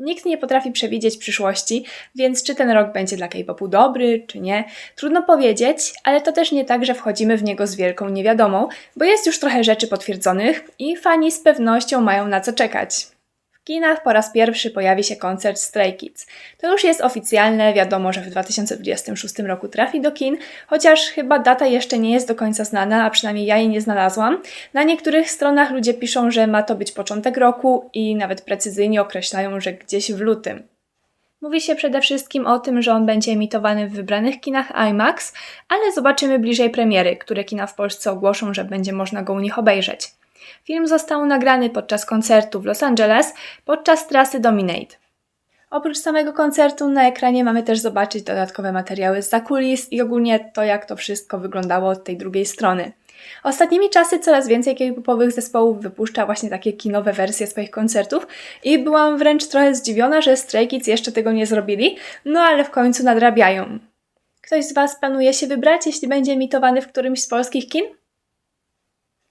Nikt nie potrafi przewidzieć przyszłości, więc czy ten rok będzie dla K-popu dobry, czy nie, trudno powiedzieć, ale to też nie tak, że wchodzimy w niego z wielką niewiadomą, bo jest już trochę rzeczy potwierdzonych i fani z pewnością mają na co czekać. Kinach po raz pierwszy pojawi się koncert Stray Kids. To już jest oficjalne, wiadomo, że w 2026 roku trafi do kin, chociaż chyba data jeszcze nie jest do końca znana, a przynajmniej ja jej nie znalazłam. Na niektórych stronach ludzie piszą, że ma to być początek roku i nawet precyzyjnie określają, że gdzieś w lutym. Mówi się przede wszystkim o tym, że on będzie emitowany w wybranych kinach IMAX, ale zobaczymy bliżej premiery, które kina w Polsce ogłoszą, że będzie można go u nich obejrzeć. Film został nagrany podczas koncertu w Los Angeles podczas trasy Dominate. Oprócz samego koncertu na ekranie mamy też zobaczyć dodatkowe materiały z zakulis i ogólnie to, jak to wszystko wyglądało od tej drugiej strony. Ostatnimi czasy coraz więcej k-popowych zespołów wypuszcza właśnie takie kinowe wersje swoich koncertów i byłam wręcz trochę zdziwiona, że Stray Kids jeszcze tego nie zrobili, no ale w końcu nadrabiają. Ktoś z Was planuje się wybrać, jeśli będzie emitowany w którymś z polskich kin?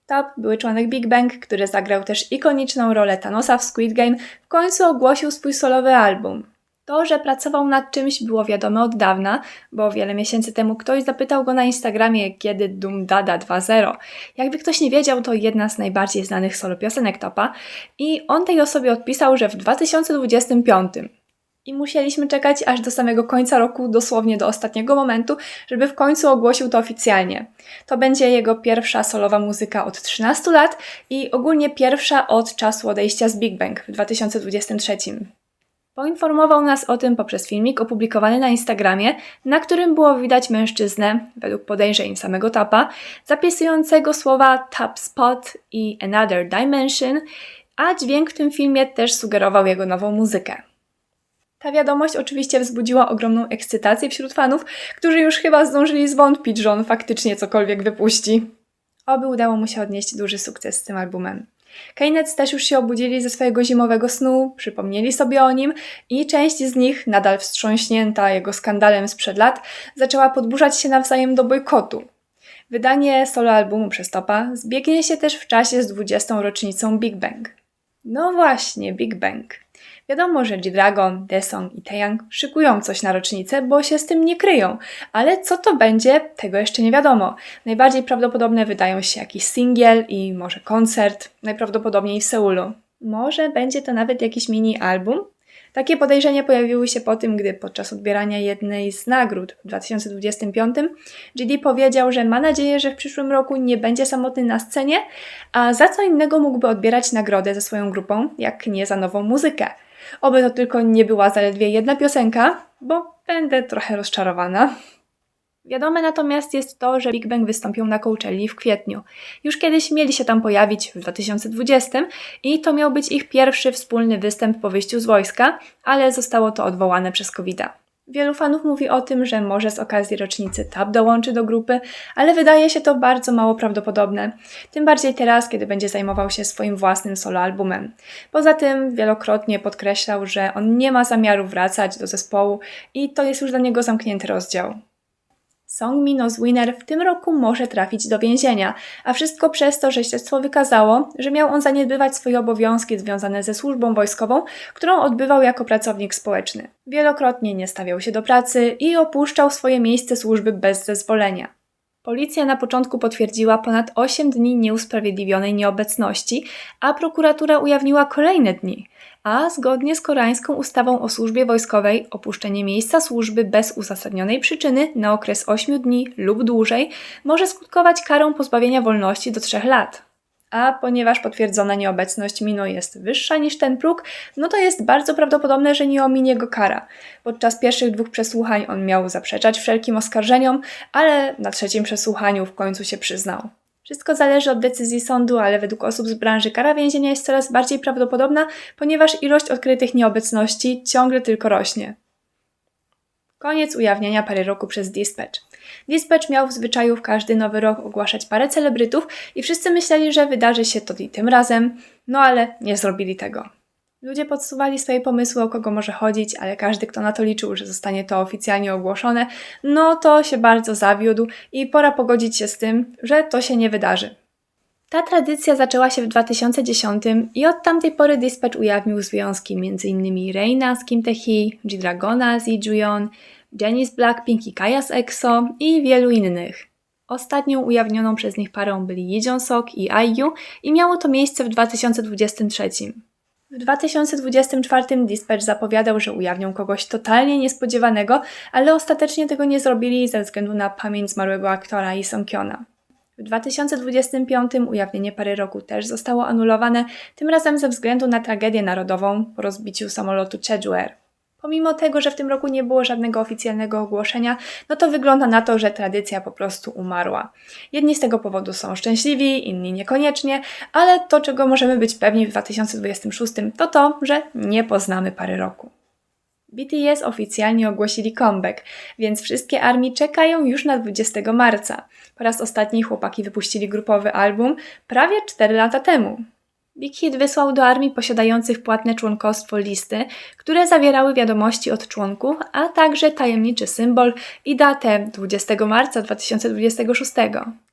Top, były członek Big Bang, który zagrał też ikoniczną rolę Thanosa w Squid Game, w końcu ogłosił swój solowy album. To, że pracował nad czymś było wiadome od dawna, bo wiele miesięcy temu ktoś zapytał go na Instagramie, kiedy Doom Dada 2.0. Jakby ktoś nie wiedział, to jedna z najbardziej znanych solo piosenek Topa i on tej osobie odpisał, że w 2025 i musieliśmy czekać aż do samego końca roku, dosłownie do ostatniego momentu, żeby w końcu ogłosił to oficjalnie. To będzie jego pierwsza solowa muzyka od 13 lat i ogólnie pierwsza od czasu odejścia z Big Bang w 2023. Poinformował nas o tym poprzez filmik opublikowany na Instagramie, na którym było widać mężczyznę, według podejrzeń samego Tapa, zapisującego słowa Tap Spot i Another Dimension, a dźwięk w tym filmie też sugerował jego nową muzykę. Ta wiadomość oczywiście wzbudziła ogromną ekscytację wśród fanów, którzy już chyba zdążyli zwątpić, że on faktycznie cokolwiek wypuści. Oby udało mu się odnieść duży sukces z tym albumem. Keynes też już się obudzili ze swojego zimowego snu, przypomnieli sobie o nim i część z nich, nadal wstrząśnięta jego skandalem sprzed lat, zaczęła podburzać się nawzajem do bojkotu. Wydanie solo albumu przez Topa zbiegnie się też w czasie z 20. rocznicą Big Bang. No właśnie, Big Bang. Wiadomo, że G-Dragon, Desong i Taeyang szykują coś na rocznicę, bo się z tym nie kryją, ale co to będzie, tego jeszcze nie wiadomo. Najbardziej prawdopodobne wydają się jakiś singiel i może koncert, najprawdopodobniej w Seulu. Może będzie to nawet jakiś mini album? Takie podejrzenia pojawiły się po tym, gdy podczas odbierania jednej z nagród w 2025 GD powiedział, że ma nadzieję, że w przyszłym roku nie będzie samotny na scenie, a za co innego mógłby odbierać nagrodę ze swoją grupą, jak nie za nową muzykę. Oby to tylko nie była zaledwie jedna piosenka, bo będę trochę rozczarowana. Wiadome natomiast jest to, że Big Bang wystąpią na Coachelli w kwietniu. Już kiedyś mieli się tam pojawić w 2020 i to miał być ich pierwszy wspólny występ po wyjściu z wojska, ale zostało to odwołane przez covid -a. Wielu fanów mówi o tym, że może z okazji rocznicy Tab dołączy do grupy, ale wydaje się to bardzo mało prawdopodobne. Tym bardziej teraz, kiedy będzie zajmował się swoim własnym soloalbumem. Poza tym wielokrotnie podkreślał, że on nie ma zamiaru wracać do zespołu i to jest już dla niego zamknięty rozdział. Song Minos Winner w tym roku może trafić do więzienia, a wszystko przez to, że śledztwo wykazało, że miał on zaniedbywać swoje obowiązki związane ze służbą wojskową, którą odbywał jako pracownik społeczny. Wielokrotnie nie stawiał się do pracy i opuszczał swoje miejsce służby bez zezwolenia. Policja na początku potwierdziła ponad 8 dni nieusprawiedliwionej nieobecności, a prokuratura ujawniła kolejne dni a zgodnie z koreańską ustawą o służbie wojskowej opuszczenie miejsca służby bez uzasadnionej przyczyny na okres 8 dni lub dłużej może skutkować karą pozbawienia wolności do 3 lat. A ponieważ potwierdzona nieobecność Mino jest wyższa niż ten próg, no to jest bardzo prawdopodobne, że nie ominie go kara. Podczas pierwszych dwóch przesłuchań on miał zaprzeczać wszelkim oskarżeniom, ale na trzecim przesłuchaniu w końcu się przyznał. Wszystko zależy od decyzji sądu, ale według osób z branży kara więzienia jest coraz bardziej prawdopodobna, ponieważ ilość odkrytych nieobecności ciągle tylko rośnie. Koniec ujawniania pary roku przez Dispatch. Dispatch miał w zwyczaju w każdy nowy rok ogłaszać parę celebrytów i wszyscy myśleli, że wydarzy się to i tym razem, no ale nie zrobili tego. Ludzie podsuwali swoje pomysły, o kogo może chodzić, ale każdy, kto na to liczył, że zostanie to oficjalnie ogłoszone, no to się bardzo zawiódł i pora pogodzić się z tym, że to się nie wydarzy. Ta tradycja zaczęła się w 2010 i od tamtej pory Dispatch ujawnił związki m.in. Reina z Kim Tae-hee, G-Dragona z Lee Ju-yeon, z Blackpink i Kaya z EXO i wielu innych. Ostatnią ujawnioną przez nich parą byli Lee Jong-sok i IU i miało to miejsce w 2023. W 2024 Dispatch zapowiadał, że ujawnią kogoś totalnie niespodziewanego, ale ostatecznie tego nie zrobili ze względu na pamięć zmarłego aktora Lee Song-kyona. W 2025 ujawnienie pary roku też zostało anulowane, tym razem ze względu na tragedię narodową po rozbiciu samolotu Air. Pomimo tego, że w tym roku nie było żadnego oficjalnego ogłoszenia, no to wygląda na to, że tradycja po prostu umarła. Jedni z tego powodu są szczęśliwi, inni niekoniecznie, ale to, czego możemy być pewni w 2026, to to, że nie poznamy pary roku. BTS oficjalnie ogłosili comeback, więc wszystkie armii czekają już na 20 marca. Po raz ostatni chłopaki wypuścili grupowy album prawie 4 lata temu. Big Hit wysłał do armii posiadających płatne członkostwo listy, które zawierały wiadomości od członków, a także tajemniczy symbol i datę 20 marca 2026.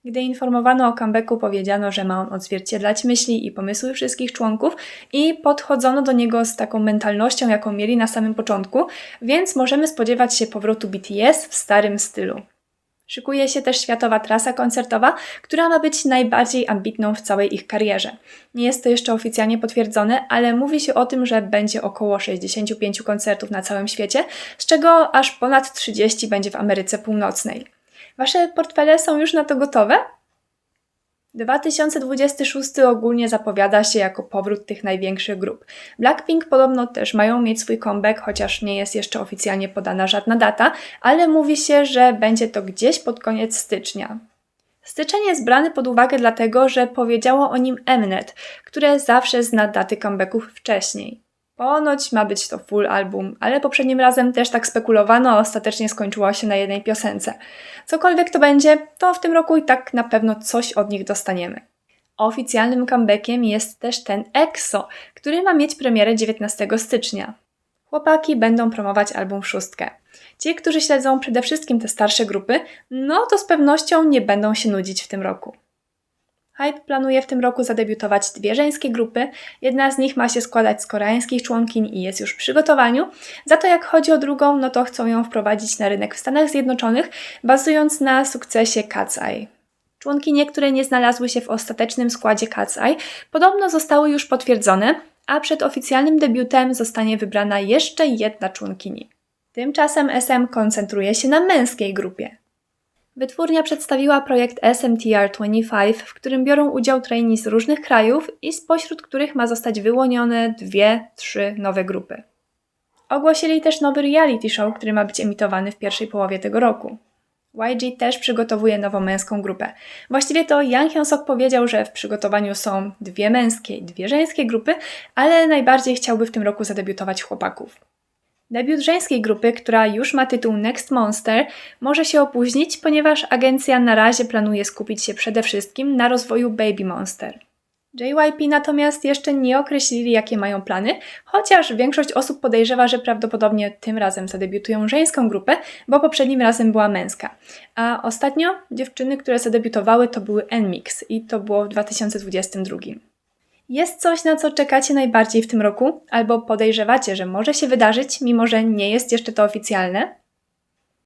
Gdy informowano o comebacku, powiedziano, że ma on odzwierciedlać myśli i pomysły wszystkich członków i podchodzono do niego z taką mentalnością, jaką mieli na samym początku, więc możemy spodziewać się powrotu BTS w starym stylu. Szykuje się też światowa trasa koncertowa, która ma być najbardziej ambitną w całej ich karierze. Nie jest to jeszcze oficjalnie potwierdzone, ale mówi się o tym, że będzie około 65 koncertów na całym świecie, z czego aż ponad 30 będzie w Ameryce Północnej. Wasze portfele są już na to gotowe? 2026 ogólnie zapowiada się jako powrót tych największych grup. Blackpink podobno też mają mieć swój comeback, chociaż nie jest jeszcze oficjalnie podana żadna data, ale mówi się, że będzie to gdzieś pod koniec stycznia. Styczeń jest brany pod uwagę dlatego, że powiedziało o nim Mnet, które zawsze zna daty comebacków wcześniej. Ponoć ma być to full album, ale poprzednim razem też tak spekulowano, a ostatecznie skończyło się na jednej piosence. Cokolwiek to będzie, to w tym roku i tak na pewno coś od nich dostaniemy. Oficjalnym comebackiem jest też ten EXO, który ma mieć premierę 19 stycznia. Chłopaki będą promować album szóstkę. Ci, którzy śledzą przede wszystkim te starsze grupy, no to z pewnością nie będą się nudzić w tym roku. Hype planuje w tym roku zadebiutować dwie żeńskie grupy. Jedna z nich ma się składać z koreańskich członkiń i jest już w przygotowaniu. Za to jak chodzi o drugą, no to chcą ją wprowadzić na rynek w Stanach Zjednoczonych, bazując na sukcesie Cat's Eye. Członkinie, które nie znalazły się w ostatecznym składzie Cat's Eye, podobno zostały już potwierdzone, a przed oficjalnym debiutem zostanie wybrana jeszcze jedna członkini. Tymczasem SM koncentruje się na męskiej grupie. Wytwórnia przedstawiła projekt SMTR25, w którym biorą udział trainee z różnych krajów i spośród których ma zostać wyłonione dwie, trzy nowe grupy. Ogłosili też nowy reality show, który ma być emitowany w pierwszej połowie tego roku. YG też przygotowuje nową męską grupę. Właściwie to Yang Hyun-sok powiedział, że w przygotowaniu są dwie męskie i dwie żeńskie grupy, ale najbardziej chciałby w tym roku zadebiutować chłopaków. Debiut żeńskiej grupy, która już ma tytuł Next Monster, może się opóźnić, ponieważ agencja na razie planuje skupić się przede wszystkim na rozwoju Baby Monster. JYP natomiast jeszcze nie określili, jakie mają plany, chociaż większość osób podejrzewa, że prawdopodobnie tym razem zadebiutują żeńską grupę, bo poprzednim razem była męska. A ostatnio dziewczyny, które zadebiutowały, to były NMIX i to było w 2022. Jest coś, na co czekacie najbardziej w tym roku, albo podejrzewacie, że może się wydarzyć, mimo że nie jest jeszcze to oficjalne?